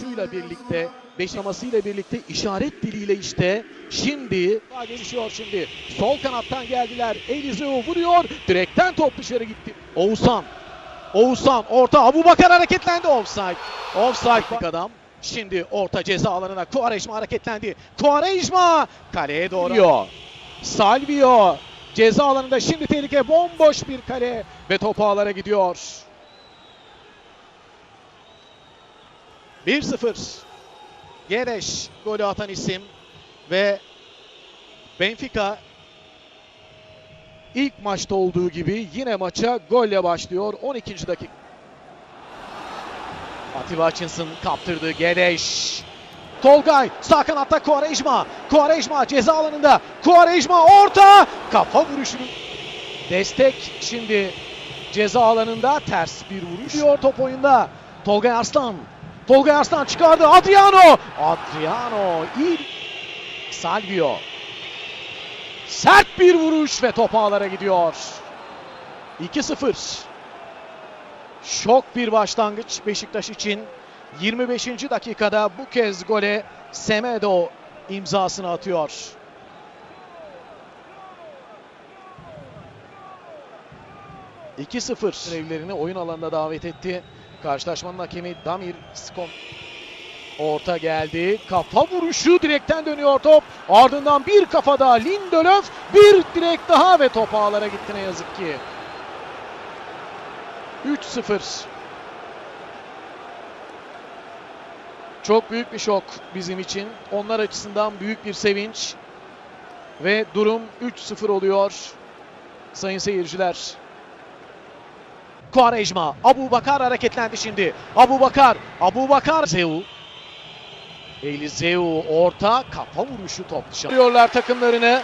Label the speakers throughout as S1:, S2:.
S1: Şuyla birlikte, beşlamasıyla birlikte işaret diliyle işte şimdi gelişiyor şimdi. Sol kanattan geldiler. Elizeu vuruyor. Direkten top dışarı gitti. Oğuzhan. Oğuzhan orta. Abu Bakar hareketlendi. Offside. Offside adam. Şimdi orta ceza alanına Quaresma hareketlendi. Quaresma kaleye doğru. Salvio ceza alanında şimdi tehlike bomboş bir kale ve top ağlara gidiyor. 1-0. Gereş golü atan isim ve Benfica ilk maçta olduğu gibi yine maça golle başlıyor. 12. dakika. Atiba Hutchinson kaptırdı. Gereş. Tolgay sağ kanatta Quaresma. Quaresma ceza alanında. Quaresma orta. Kafa vuruşunu. Destek şimdi ceza alanında ters bir vuruş. Diyor top oyunda. Tolgay Arslan. Tolgay Arslan çıkardı. Adriano. Adriano. iyi. Salvio. Sert bir vuruş ve top ağlara gidiyor. 2-0. Şok bir başlangıç Beşiktaş için. 25. dakikada bu kez gole Semedo imzasını atıyor. ...2-0 evlerini oyun alanına davet etti. Karşılaşmanın hakemi Damir Skon. Orta geldi. Kafa vuruşu direkten dönüyor top. Ardından bir kafa daha Lindelöf. Bir direk daha ve top ağlara gitti ne yazık ki. 3-0. Çok büyük bir şok bizim için. Onlar açısından büyük bir sevinç. Ve durum 3-0 oluyor. Sayın seyirciler. Quaresma, Abu Bakar hareketlendi şimdi. Abu Bakar, Abu Bakar, Zeu. Elizeu orta, kafa vuruşu top dışarı. Diyorlar takımlarını.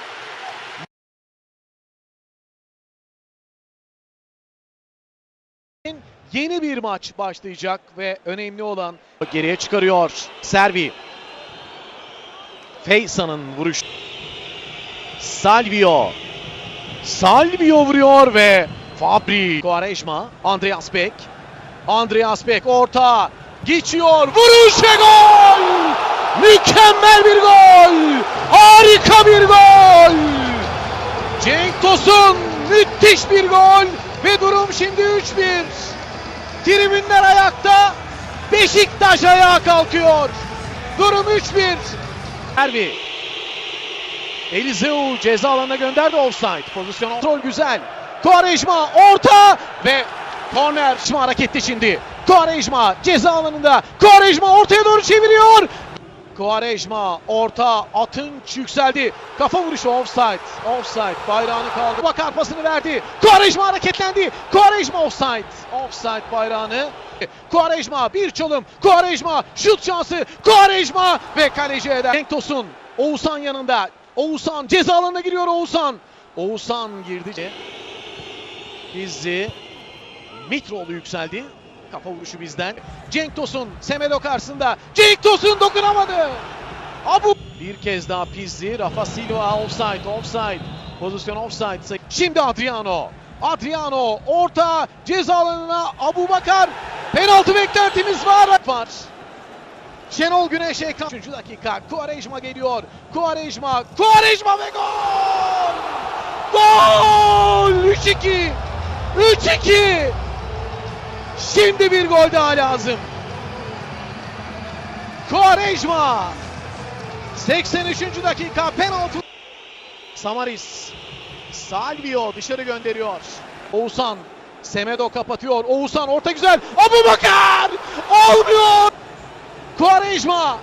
S1: Yeni bir maç başlayacak ve önemli olan geriye çıkarıyor. Servi. Feysan'ın vuruş. Salvio. Salvio vuruyor ve Fabri. Quaresma. Andreas Beck. Andreas Beck orta. Geçiyor. Vuruş ve gol! Mükemmel bir gol! Harika bir gol! Cenk Tosun müthiş bir gol ve durum şimdi 3-1. Tribünler ayakta. Beşiktaş ayağa kalkıyor. Durum 3-1. Erbi. Elizeu ceza alanına gönderdi offside. Pozisyon kontrol güzel. Quaresma orta ve korner. Şimdi hareketli şimdi. Quaresma ceza alanında. Quaresma ortaya doğru çeviriyor. Quaresma orta atınç yükseldi. Kafa vuruşu offside. Offside bayrağını kaldı. Bakar pasını verdi. Quaresma hareketlendi. Quaresma offside. Offside bayrağını. Quaresma bir çalım. Quaresma şut şansı. Quaresma ve kaleci eder. Cenk Tosun. Oğuzhan yanında. Oğuzhan ceza alanına giriyor Oğuzhan. Oğuzhan girdi. Bizzi. Mitroğlu yükseldi. Kafa vuruşu bizden. Cenk Tosun Semedo karşısında. Cenk Tosun dokunamadı. Abu bir kez daha Pizzi. Rafa Silva offside offside. Pozisyon offside. Şimdi Adriano. Adriano orta ceza alanına Abu Bakar. Penaltı beklentimiz var. Var. Şenol Güneş ekran. 3. dakika. Quaresma geliyor. Quaresma. Quaresma ve gol! Gol! 3-2. 3-2. Şimdi bir gol daha lazım. Quaresma. 83. dakika penaltı. Samaris. Salvio dışarı gönderiyor. Oğuzhan. Semedo kapatıyor. Oğuzhan orta güzel. Abu Bakar! Olmuyor! Quaresma.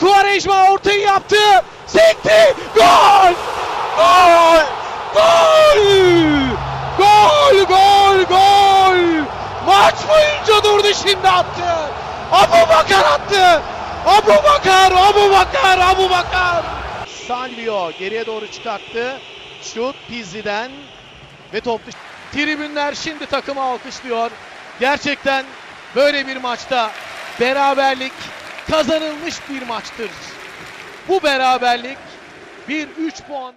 S1: Quaresma ortayı yaptı. Sekti. Gol! Gol! Gol! Gol! Gol! Maç boyunca durdu şimdi attı. Abu Bakar attı. Abu Bakar, Abu Bakar, Abu Bakar. Salvio geriye doğru çıkarttı. Şut Pizzi'den ve top Tribünler şimdi takımı alkışlıyor. Gerçekten böyle bir maçta beraberlik kazanılmış bir maçtır. Bu beraberlik bir 3 puan